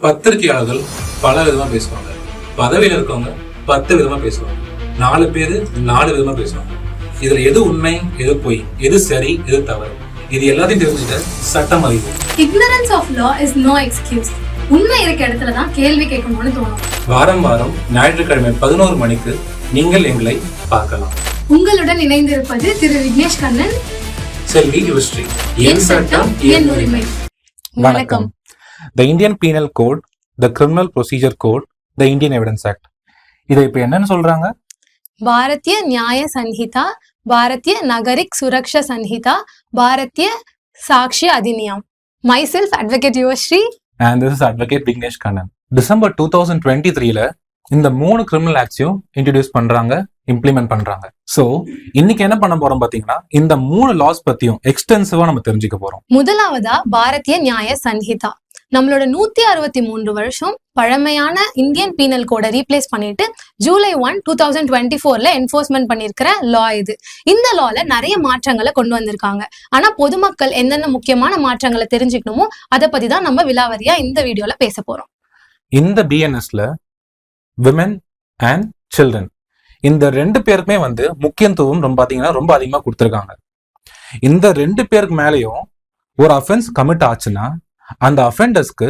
பத்திரிகையாளர்கள் பல விதமா பேசுவாங்க. பதவியில இருக்கவங்க பத்து விதமா பேசுவாங்க. நாலு பேரு நாலு விதமா பேசுவாங்க. இதுல எது உண்மை எது பொய் எது சரி எது தவறு? இது எல்லாத்தையும் தெரிஞ்சுக்க சட்டம் அறிவு. Ignorance of law is no excuse. உண்மை இருக்க இடத்துல தான் கேள்வி கேட்கணும்னு தோணும். வாரம் வாரம் ஞாயிற்றுக்கிழமை பதினோரு மணிக்கு நீங்கள் எங்களை பார்க்கலாம். உங்களுடன் இணைந்திருப்பது திரு விக்னேஷ் கண்ணன். செல்வி யுவஸ்ரீ. என் சட்டம் என் உரிமை. வணக்கம். The Indian penal code the criminal procedure code the Indian evidence act இதை இப்போ என்னன்னு சொல்றாங்க? Bharatiya Nyaya Sanhita Bharatiya Nagarik Suraksha Sanhita Bharatiya Sakshya Adhiniyam. Myself advocate Yuvasri and this is advocate Vignesh Kannan December two thousand twenty த்ரீல இந்த மூணு criminal ஆக்ட்ஸையும் introduce பண்றாங்க implement பண்றாங்க. சோ இன்னைக்கு என்ன பண்ண போறோம் பாத்தீங்கன்னா இந்த மூணு லாஸ் பத்தியும் எக்ஸ்டென்சிவா நம்ம தெரிஞ்சுக்க போறோம். முதலாவதா பாரதிய நியாய சன்ஹிதா. நம்மளோட நூத்தி அறுபத்தி மூன்று வருஷம் பழமையான இந்தியன் பீனல் கோடை ரீப்ளேஸ் பண்ணிட்டு July one two thousand twenty ஃபோர்ல என்ஃபோர்ஸ்மெண்ட் பண்ணிருக்கிற லா இது. இந்த லால நிறைய மாற்றங்களை கொண்டு வந்திருக்காங்க. ஆனா பொதுமக்கள் என்னென்ன முக்கியமான மாற்றங்களை தெரிஞ்சுக்கணுமோ அதை பத்தி தான் நம்ம விலாவரியா இந்த வீடியோல பேச போறோம். இந்த பிஎன்எஸ்ல விமன் அண்ட் சில்ட்ரன் இந்த ரெண்டு பேருக்குமே வந்து முக்கியத்துவம் ரொம்ப பார்த்தீங்கன்னா ரொம்ப அதிகமா கொடுத்துருக்காங்க. இந்த ரெண்டு பேருக்கு மேலேயும் ஒரு அஃபென்ஸ் கமிட் ஆச்சுன்னா அந்த அஃபெண்டர்ஸ்க்கு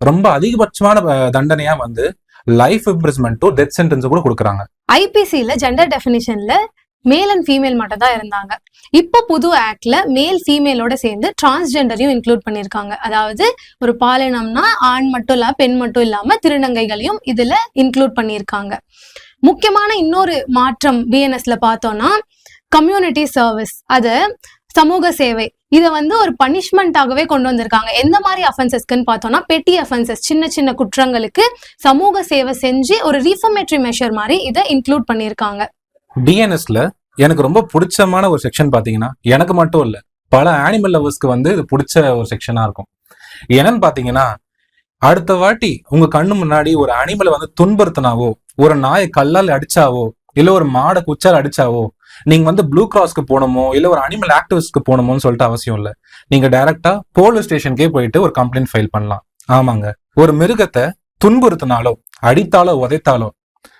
ரொம்ப அதிகபட்சமான தண்டனையா வந்து life imprisonment to death sentence கூட கொடுக்குறாங்க. ஐபிசியில ஜெண்டர் டெஃபினிஷன்ல மேல் அண்ட் ஃபீமேல் மட்டும் தான் இருந்தாங்க. இப்போ புது ஆக்ட்ல மேல் ஃபீமேலோட சேர்ந்து டிரான்ஸ்ஜெண்டரையும் இன்க்ளூட் பண்ணியிருக்காங்க. அதாவது ஒரு பாலினம்னா ஆண் மட்டும் இல்லாம பெண் மட்டும் இல்லாம திருநங்கைகளையும் இதுல இன்க்ளூட் பண்ணியிருக்காங்க. முக்கியமான இன்னொரு மாற்றம் பிஎன்எஸ்ல பார்த்தோம்னா கம்யூனிட்டி சர்வீஸ் அதை சமூக சேவை. இதை வந்து ஒரு பனிஷ்மெண்ட்டாகவே கொண்டு வந்திருக்காங்க. எந்த மாதிரி அஃபென்சஸ்க்குன்னு பார்த்தோம்னா பெட்டி அஃபென்சஸ் சின்ன சின்ன குற்றங்களுக்கு சமூக சேவை செஞ்சு ஒரு ரீஃபர்மேட்டரி மெஷர் மாதிரி இதை இன்க்ளூட் பண்ணியிருக்காங்க. டிஎன்எஸ்ல எனக்கு ரொம்ப பிடிச்சமான ஒரு செக்ஷன் பார்த்தீங்கன்னா எனக்கு மட்டும் இல்லை பல ஆனிமல் லவர்ஸ்க்கு வந்து இது பிடிச்ச ஒரு செக்ஷனாக இருக்கும். என்னன்னு பார்த்தீங்கன்னா அடுத்த வாட்டி உங்க கண்ணு முன்னாடி ஒரு அனிமலை வந்து துன்புறுத்தினாவோ ஒரு நாயை கல்லால் அடிச்சாவோ இல்லை ஒரு மாடை குச்சால் அடிச்சாவோ நீங்க வந்து ப்ளூ கிராஸ்க்கு போகணுமோ இல்ல ஒரு அனிமல் ஆக்டிவிஸ்ட்க்கு போகணுமோன்னு சொல்லிட்டு அவசியம் இல்ல. நீங்க டைரக்டா போலீஸ் ஸ்டேஷனுக்கே போயிட்டு ஒரு கம்ப்ளைண்ட் ஃபைல் பண்ணலாம். ஆமாங்க. ஒரு மிருகத்தை துன்புறுத்தினாலோ அடித்தாலோ உதைத்தாலோ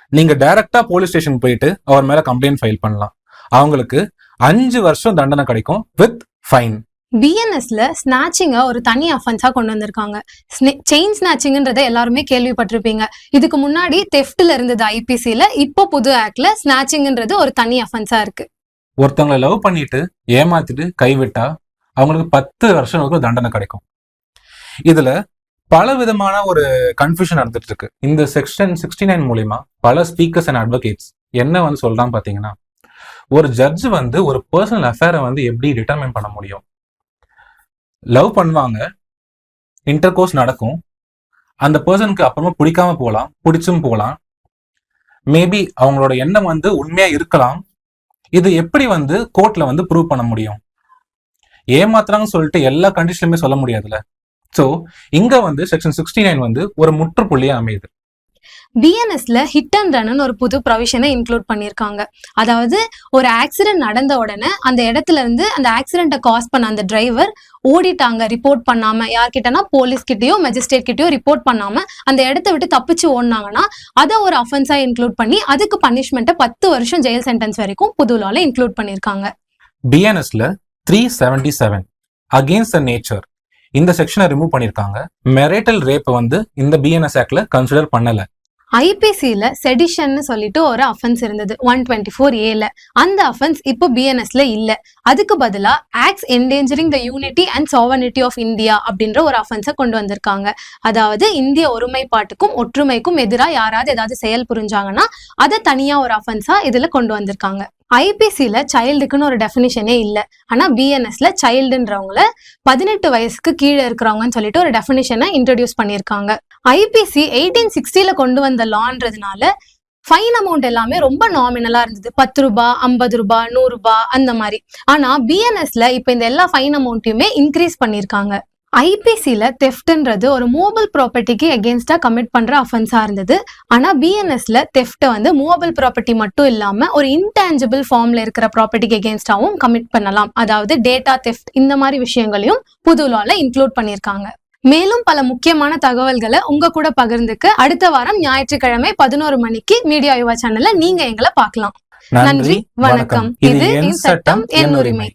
நீங்க டைரக்டா போலீஸ் ஸ்டேஷன் போயிட்டு அவர் மேல கம்ப்ளைண்ட் ஃபைல் பண்ணலாம். அவங்களுக்கு அஞ்சு வருஷம் தண்டனை கிடைக்கும் வித் ஃபைன் பிஎன்எஸ்ல ஸ்நாச்சிங்க ஒரு தனி அஃபென்ஸா கொண்டு வந்திருக்காங்க. செயின் ஸ்நாச்சிங்ன்றதை எல்லாருமே கேள்விப்பட்டிருப்பீங்க. இதுக்கு முன்னாடி தெஃப்ட்ல இருந்தது ஐபிசியில இப்போ புது ஆக்ட்ல ஸ்நாச்சிங்ன்றது ஒரு தனி அஃபென்ஸா இருக்கு. ஒருத்தவங்களை லவ் பண்ணிட்டு ஏமாத்திட்டு கைவிட்டா அவங்களுக்கு பத்து வருஷம் ஒரு தண்டனை கிடைக்கும். இதுல பல விதமான ஒரு கன்ஃபியூஷன் நடந்துட்டு இருக்கு இந்த செக்ஷன் சிக்ஸ்டி நைன் மூலியமா பல ஸ்பீக்கர்ஸ் அண்ட் அட்வொகேட்ஸ் என்ன வந்து சொல்றான் பாத்தீங்கன்னா ஒரு ஜட்ஜ் வந்து ஒரு பர்சனல் அஃபேரை வந்து எப்படி டிட்டர்மைன் பண்ண முடியும்? லவ் பண்ணுவாங்க. இன்டர் கோர்ஸ் நடக்கும். அந்த பர்சனுக்கு அப்புறமா பிடிக்காம போகலாம் பிடிச்சும் போகலாம். மேபி அவங்களோட எண்ணம் வந்து உண்மையா இருக்கலாம். இது எப்படி வந்து கோர்ட்ல வந்து ப்ரூவ் பண்ண முடியும்? ஏமாத்துறாங்கன்னு சொல்லிட்டு எல்லா கண்டிஷன்லுமே சொல்ல முடியாதுல்ல. ஸோ இங்க வந்து செக்ஷன் சிக்ஸ்டி நைன் வந்து ஒரு முற்றுப்புள்ளியா அமையுது. பிஎன்எஸ்ல ஹிட் அண்ட் ரன்னு ஒரு புது ப்ரொவிஷனை இன்க்ளூட் பண்ணியிருக்காங்க. அதாவது ஒரு ஆக்சிடென்ட் நடந்த உடனே அந்த இடத்துல இருந்து அந்த ஆக்சிடென்ட்டை காஸ் பண்ண அந்த டிரைவர் ஓடிட்டாங்க ரிப்போர்ட் பண்ணாம. யார்கிட்டனா போலீஸ் கிட்டயோ மெஜிஸ்ட்ரேட் கிட்டயோ ரிப்போர்ட் பண்ணாம அந்த இடத்த விட்டு தப்பிச்சு ஓடினாங்கன்னா அதை ஒரு அஃபென்ஸா இன்க்ளூட் பண்ணி அதுக்கு பனிஷ்மெண்ட்டை பத்து வருஷம் ஜெயில் சென்டென்ஸ் வரைக்கும் புது லால இன்க்ளூட் பண்ணியிருக்காங்க. பிஎன்எஸ்ல three seventy seven against the nature இந்த செக்ஷனை ரிமூவ் பண்ணியிருக்காங்க. மெரேட்டல் ரேப் வந்து இந்த பிஎன்எஸ் ஆக்ட்ல கன்சிடர் பண்ணல. ஐபிசியில் செடிஷன்னு சொல்லிட்டு ஒரு அஃபென்ஸ் இருந்தது. ஒன் டுவெண்ட்டி ஃபோர் ஏல அந்த அஃபென்ஸ் இப்போ பிஎன்எஸ்ல இல்லை. அதுக்கு பதிலாக acts endangering the unity and sovereignty of India அப்படின்ற ஒரு அஃபென்ஸை கொண்டு வந்திருக்காங்க. அதாவது இந்திய ஒருமைப்பாட்டுக்கும் ஒற்றுமைக்கும் எதிராக யாராவது ஏதாவது செயல் புரிஞ்சாங்கன்னா அதை தனியாக ஒரு அஃபென்ஸாக இதில் கொண்டு வந்திருக்காங்க. ஐபிசியில் சைல்டுக்குன்னு ஒரு டெஃபினிஷனே இல்லை. ஆனால் பிஎன்எஸ்ல சைல்டுன்றவங்கள பதினெட்டு வயசுக்கு கீழே இருக்கிறவங்கன்னு சொல்லிட்டு ஒரு டெஃபினிஷனை இன்ட்ரடியூஸ் பண்ணியிருக்காங்க. ஐபிசி எயிட்டீன் சிக்ஸ்டியில் கொண்டு வந்த லான்றதுனால ஃபைன் அமௌண்ட் எல்லாமே ரொம்ப நாமினலா இருந்தது. பத்து ரூபாய் ஐம்பது ரூபாய் நூறுரூபா அந்த மாதிரி. ஆனா பிஎன்எஸ்ல இப்ப இந்த எல்லா ஃபைன் அமௌண்ட்டையுமே இன்க்ரீஸ் பண்ணியிருக்காங்க. ஐபிசியில் தெஃப்ட்ன்றது ஒரு மூவபிள் ப்ராப்பர்ட்டிக்கு எகேன்ஸ்டா கமிட் பண்ற அஃபென்ஸா இருந்தது. ஆனா பிஎன்எஸ்ல தெஃப்ட்டை வந்து மூவபிள் ப்ராப்பர்ட்டி மட்டும் இல்லாம ஒரு இன்டான்ஜிபிள் ஃபார்ம்ல இருக்கிற ப்ராப்பர்ட்டிக்கு எகேன்ஸ்டாவும் கமிட் பண்ணலாம். அதாவது டேட்டா தெஃப்ட் இந்த மாதிரி விஷயங்களையும் புது லால இன்க்ளூட் பண்ணியிருக்காங்க. மேலும் பல முக்கியமான தகவல்களை உங்க கூட பகிர்ந்துக்க அடுத்த வாரம் ஞாயிற்றுக்கிழமை பதினோரு மணிக்கு மீடியா யுவா சேனல்ல நீங்க எங்களை பார்க்கலாம். நன்றி வணக்கம். இது என் சட்டம் என் உரிமை.